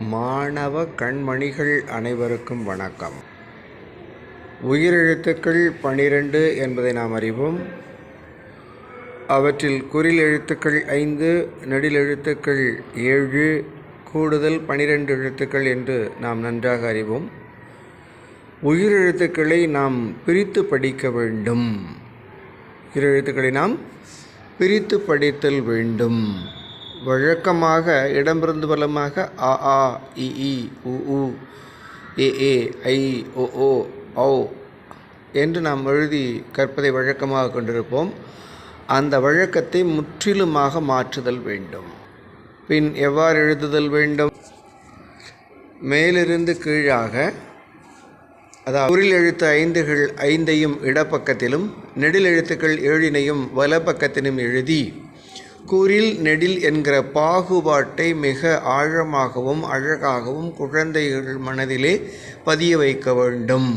மாணவ கண்மணிகள் அனைவருக்கும் வணக்கம். உயிரெழுத்துக்கள் பனிரெண்டு என்பதை நாம் அறிவோம். அவற்றில் குறில் எழுத்துக்கள் ஐந்து நெடில் எழுத்துக்கள் ஏழு கூடுதல் பனிரெண்டு எழுத்துக்கள் என்று நாம் நன்றாக அறிவோம். உயிரெழுத்துக்களை நாம் பிரித்து படிக்க வேண்டும். உயிரெழுத்துக்களை நாம் பிரித்து படித்தல் வேண்டும். வழக்கமாக இடம்பிருந்து பலமாக அ ஆ இ உ உ ஏ ஏ ஐ ஓ ஓ ஔ என்று நாம் எழுதி கற்பதை வழக்கமாக கொண்டிருப்போம். அந்த வழக்கத்தை முற்றிலுமாக மாற்றுதல் வேண்டும். பின் எவ்வாறு எழுதுதல் வேண்டும்? மேலிருந்து கீழாக அதாவது உரில் எழுத்து ஐந்துகள் ஐந்தையும் இடப்பக்கத்திலும் நெடில் எழுத்துக்கள் ஏழினையும் வலப்பக்கத்திலும் எழுதி குரில் நெடில் என்கிற பாகுபாட்டை மிக ஆழமாகவும் அழகாகவும் குழந்தைகள் மனதிலே பதிய வைக்க வேண்டும்.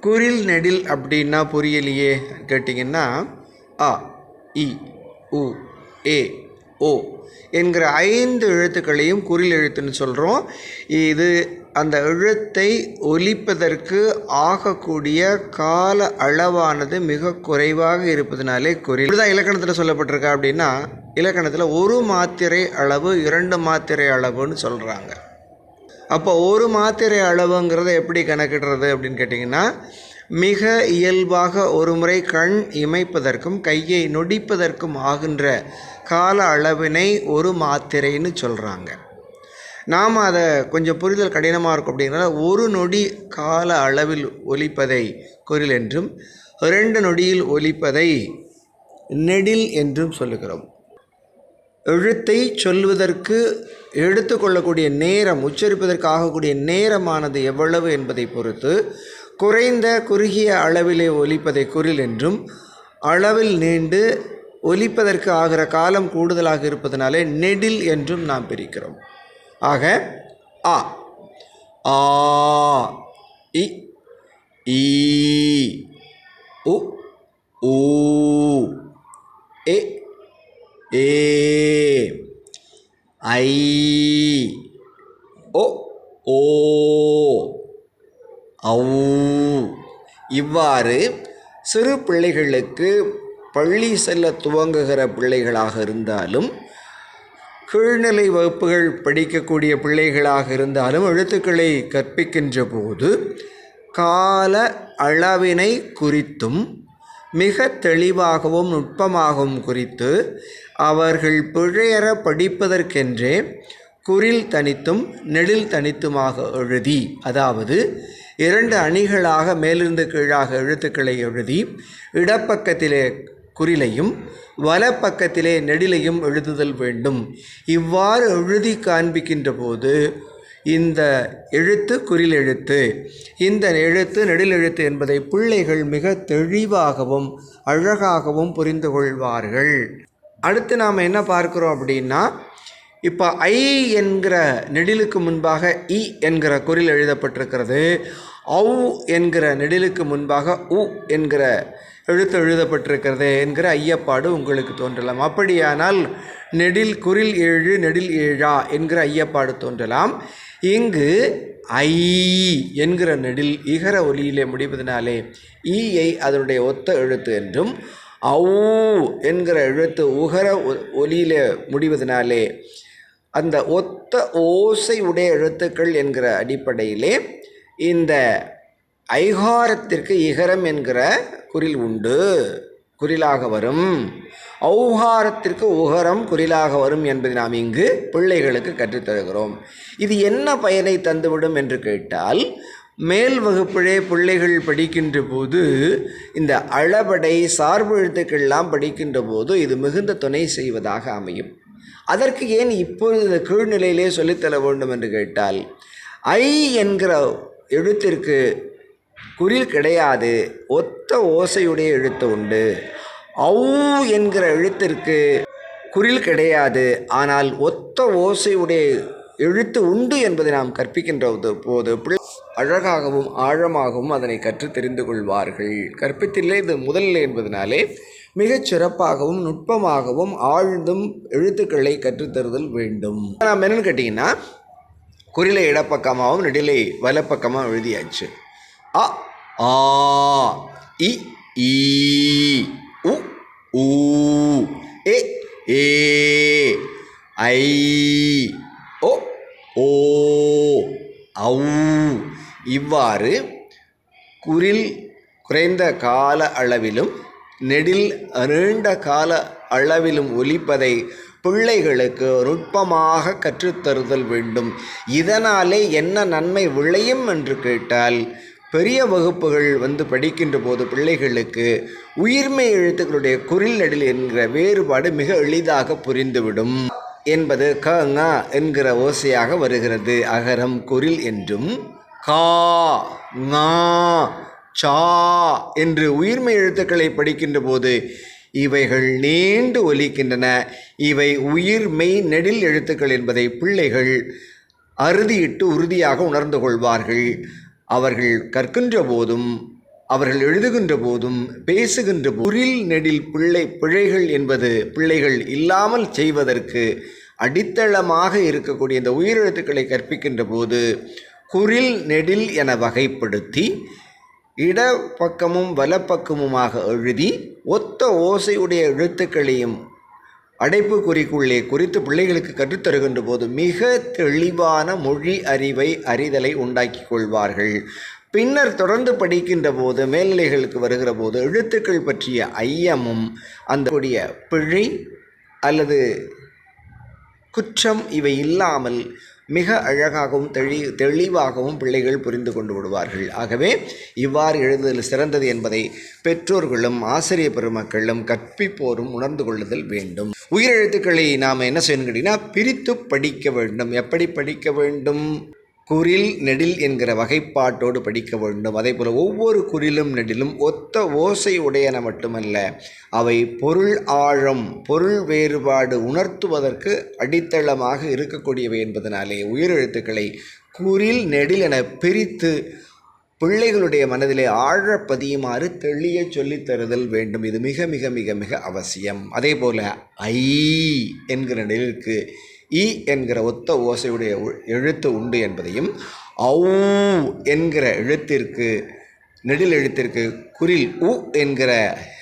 குறில் நெடில் அப்படின்னா புரியலையே. கேட்டிங்கன்னா அ இ உ ஏ ஓ என்கிற ஐந்து எழுத்துக்களையும் குறில் எழுத்துன்னு சொல்கிறோம் இது அந்த எழுத்தை ஒலிப்பதற்கு ஆகக்கூடிய கால அளவானது மிக குறைவாக இருப்பதனாலே குறி இப்படிதான் இலக்கணத்தில் சொல்லப்பட்டிருக்கா அப்படின்னா இலக்கணத்தில் ஒரு மாத்திரை அளவு இரண்டு மாத்திரை அளவுன்னு சொல்கிறாங்க அப்போ ஒரு மாத்திரை அளவுங்கிறத எப்படி கணக்கிடுறது அப்படின்னு கேட்டிங்கன்னா மிக இயல்பாக ஒரு முறை கண் இமைப்பதற்கும் கையை நொடிப்பதற்கும் ஆகின்ற கால அளவினை ஒரு மாத்திரைன்னு சொல்கிறாங்க நாம் அதை கொஞ்சம் புரிதல் கடினமாக இருக்கும் அப்படிங்கிறத ஒரு நொடி கால அளவில் ஒலிப்பதை குரில் என்றும் இரண்டு நொடியில் ஒலிப்பதை நெடில் என்றும் சொல்லுகிறோம். எழுத்தை சொல்வதற்கு எடுத்துக்கொள்ளக்கூடிய நேரம் உச்சரிப்பதற்கு ஆகக்கூடிய நேரமானது எவ்வளவு என்பதை பொறுத்து குறைந்த குறுகிய அளவிலே ஒலிப்பதை குரில் என்றும் அளவில் நீண்டு ஒலிப்பதற்கு ஆகிற காலம் கூடுதலாக இருப்பதனாலே நெடில் என்றும் நாம் பிரிக்கிறோம். ஆக ஆ. ஆ இ ஈ உ ஊ ஏ ஏ ஐ ஓ ஓ ஔ. இவ்வாறு சிறு பிள்ளைகளுக்கு பள்ளி செல்ல துவங்குகிற பிள்ளைகளாக இருந்தாலும் கீழ்நிலை வகுப்புகள் படிக்கக்கூடிய பிள்ளைகளாக இருந்தாலும் எழுத்துக்களை கற்பிக்கின்ற போது கால அளவினை குறித்தும் மிக தெளிவாகவும் நுட்பமாகவும் குறித்து அவர்கள் பிழையற படிப்பதற்கென்றே குறில் தனித்தும் நெடில் தனித்துமாக எழுதி அதாவது இரண்டு அணிகளாக மேலிருந்து கீழாக எழுத்துக்களை எழுதி இடப்பக்கத்திலே குறிலையும் வலப்பக்கத்திலே நெடிலையும் எழுதுதல் வேண்டும். இவ்வாறு எழுதி காண்பிக்கின்ற போது இந்த எழுத்து குறில் எழுத்து இந்த எழுத்து நெடில் எழுத்து என்பதை பிள்ளைகள் மிக தெளிவாகவும் அழகாகவும் புரிந்து கொள்வார்கள் அடுத்து நாம் என்ன பார்க்குறோம் அப்படின்னா இப்போ ஐ என்கிற நெடிலுக்கு முன்பாக இ என்கிற குறில் எழுதப்பட்டிருக்கிறது. ஔ என்கிற நெடிலுக்கு முன்பாக உ என்கிற எழுத்து எழுதப்பட்டிருக்கிறது என்கிற ஐயப்பாடு உங்களுக்கு தோன்றலாம். அப்படியானால் நெடில் குறில் ஏழு நெடில் ஏழா என்கிற ஐயப்பாடு தோன்றலாம். இங்கு ஐ என்கிற நெடில் இகர ஒலியிலே முடிவதனாலே ஈயை அதனுடைய ஒத்த எழுத்து என்றும் ஔ என்கிற எழுத்து உகர ஒலியிலே முடிவதனாலே அந்த ஒத்த ஓசை உடைய எழுத்துக்கள் என்கிற அடிப்படையிலே இந்த ஐகாரத்திற்கு இகரம் என்கிற குறில் உண்டு. குறிலாக வரும். ஔகாரத்திற்கு உகரம் குறிலாக வரும் என்பதை நாம் இங்கு பிள்ளைகளுக்கு கற்றுத்தருகிறோம் இது என்ன பயனை தந்துவிடும் என்று கேட்டால் மேல் வகுப்பிலே பிள்ளைகள் படிக்கின்ற போது இந்த அளபடை சார்பு எழுத்துக்கள்லாம் படிக்கின்ற போது இது மிகுந்த துணை செய்வதாக அமையும். அதற்கு ஏன் இப்பொழுது இந்த கீழ்நிலையிலே சொல்லித்தர வேண்டும் என்று கேட்டால் ஐ என்கிற எழுத்திற்கு குறில் கிடையாது ஒத்த ஓசையுடைய எழுத்து உண்டு. ஔ என்கிற எழுத்திற்கு குறில் கிடையாது ஆனால் ஒத்த ஓசையுடைய எழுத்து உண்டு என்பதை நாம் கற்பிக்கின்ற போது அழகாகவும் ஆழமாகவும் அதனை கற்று தெரிந்து கொள்வார்கள். கற்பித்திலே இது முதல்நிலை என்பதனாலே மிகச் சிறப்பாகவும் நுட்பமாகவும் ஆழ்ந்தும் எழுத்துக்களை கற்றுத்தருதல் வேண்டும். நான் என்னென்னு கேட்டிங்கன்னா குறிலை இடப்பக்கமாகவும் நெடிலை வலப்பக்கமாக எழுதியாச்சு. அ ஆ இ ஈ உ ஊ ஏ ஏ ஐ ஓ ஓ ஔ. இவ்வாறு குரில் குறைந்த கால அளவிலும் நெடில் நீண்ட கால அளவிலும் ஒலிப்பதை பிள்ளைகளுக்கு நுட்பமாக கற்றுத்தருதல் வேண்டும். இதனாலே என்ன நன்மை விளையும் என்று கேட்டால் பெரிய வகுப்புகள் வந்து படிக்கின்ற போது பிள்ளைகளுக்கு உயிர்மை எழுத்துக்களுடைய குரில் நெடில் என்கிற வேறுபாடு மிக எளிதாக புரிந்துவிடும் என்பது க ங என்கிற ஓசையாக வருகிறது. அகரம் குரில் என்றும் கா சா என்று உயிர்மை எழுத்துக்களை படிக்கின்ற போது இவைகள் நீண்டு ஒலிக்கின்றன. இவை உயிர்மெய் நெடில் எழுத்துக்கள் என்பதை பிள்ளைகள் அறுதியிட்டு உறுதியாக உணர்ந்து கொள்வார்கள். அவர்கள் கற்கின்ற போதும் அவர்கள் எழுதுகின்ற போதும் பேசுகின்ற பொருள் நெடில் பிள்ளை பிழைகள் என்பது பிள்ளைகள் இல்லாமல் செய்வதற்கு அடித்தளமாக இருக்கக்கூடிய இந்த உயிரெழுத்துக்களை கற்பிக்கின்ற போது குரில் நெடில் என வகைப்படுத்தி இடப்பக்கமும் வலப்பக்கமுமாக எழுதி ஒத்த ஓசையுடைய எழுத்துக்களையும் அடைப்பு குறிக்குள்ளே குறித்து பிள்ளைகளுக்கு கற்றுத்தருகின்ற போது மிக தெளிவான மொழி அறிவை அறிதலை உண்டாக்கி கொள்வார்கள். பின்னர் தொடர்ந்து படிக்கின்ற போது மேல்நிலைகளுக்கு வருகிற போது எழுத்துக்கள் பற்றிய ஐயமும் அந்த கூடிய பிழை அல்லது குற்றம் இவை இல்லாமல் மிக அழகாகவும் தெளி தெளிவாகவும் பிள்ளைகள் புரிந்து கொண்டு விடுவார்கள். ஆகவே இவ்வாறு எழுதுதல் சிறந்தது என்பதை பெற்றோர்களும் ஆசிரிய பெருமக்களும் கற்பிப்போரும் உணர்ந்து கொள்ளுதல் வேண்டும். உயிரெழுத்துக்களை நாம் என்ன செய்யணும் கேட்டிங்கன்னா பிரித்து படிக்க வேண்டும். எப்படி படிக்க வேண்டும்? குரில் நெடில் என்கிற வகைப்பாட்டோடு படிக்க வேண்டும். அதே போல் ஒவ்வொரு குறிலும் நெடிலும் ஒத்த ஓசை உடையன மட்டுமல்ல அவை பொருள் ஆழம் பொருள் வேறுபாடு உணர்த்துவதற்கு அடித்தளமாக இருக்கக்கூடியவை என்பதனாலே உயிரெழுத்துக்களை குறில் நெடில் என பிரித்து பிள்ளைகளுடைய மனதிலே ஆழ பதியுமாறு தெளிய சொல்லித்தருதல் வேண்டும். இது மிக மிக மிக மிக அவசியம். அதே போல் ஐ என்கிற நெடிலுக்கு இ என்கிற ஒத்த ஓசையுடைய எழுத்து உண்டு என்பதையும் ஔ என்கிற எழுத்திற்கு நெடில் எழுத்திற்கு குரில் உ என்கிற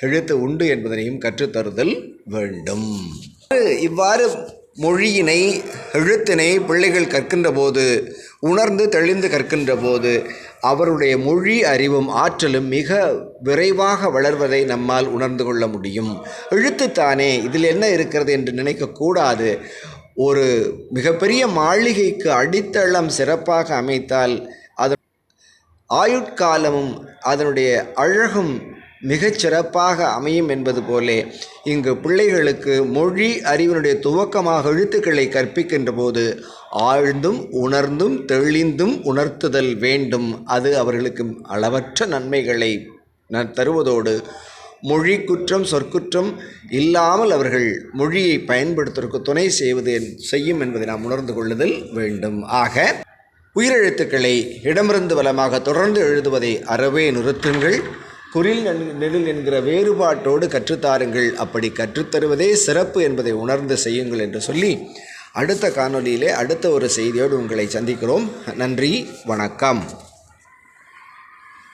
எழுத்து உண்டு என்பதனையும் கற்றுத்தருதல் வேண்டும். இவ்வாறு மொழியினை எழுத்தினை பிள்ளைகள் கற்கின்ற போது உணர்ந்து தெளிந்து கற்கின்ற போது அவருடைய மொழி அறிவும் ஆற்றலும் மிக விரைவாக வளர்வதை நம்மால் உணர்ந்து கொள்ள முடியும். எழுத்துத்தானே இதில் என்ன இருக்கிறது என்று நினைக்கக்கூடாது ஒரு மிகப்பெரிய மாளிகைக்கு அடித்தளம் சிறப்பாக அமைத்தால் அது ஆயுட்காலமும் அதனுடைய அழகும் மிகச் சிறப்பாக அமையும் என்பது போலே இங்கு பிள்ளைகளுக்கு மொழி அறிவினுடைய துவக்கமாக எழுத்துக்களை கற்பிக்கின்ற போது ஆழ்ந்தும் உணர்ந்தும் தெளிந்தும் உணர்த்துதல் வேண்டும். அது அவர்களுக்கு அளவற்ற நன்மைகளை ந- தருவதோடு மொழி குற்றம் சொற்குற்றம் இல்லாமல் அவர்கள் மொழியை பயன்படுத்துவதற்கு துணை செய்வது செய்யும் என்பதை நாம் உணர்ந்து கொள்ளுதல் வேண்டும். ஆக உயிரெழுத்துக்களை இடமிருந்து வளமாக தொடர்ந்து எழுதுவதை அறவே நிறுத்துங்கள். குரில் நெழில் என்கிற வேறுபாட்டோடு கற்றுத்தாருங்கள். அப்படி கற்றுத்தருவதே சிறப்பு என்பதை உணர்ந்து செய்யுங்கள் என்று சொல்லி அடுத்த காணொலியிலே அடுத்த ஒரு செய்தியோடு உங்களை சந்திக்கிறோம். நன்றி வணக்கம்.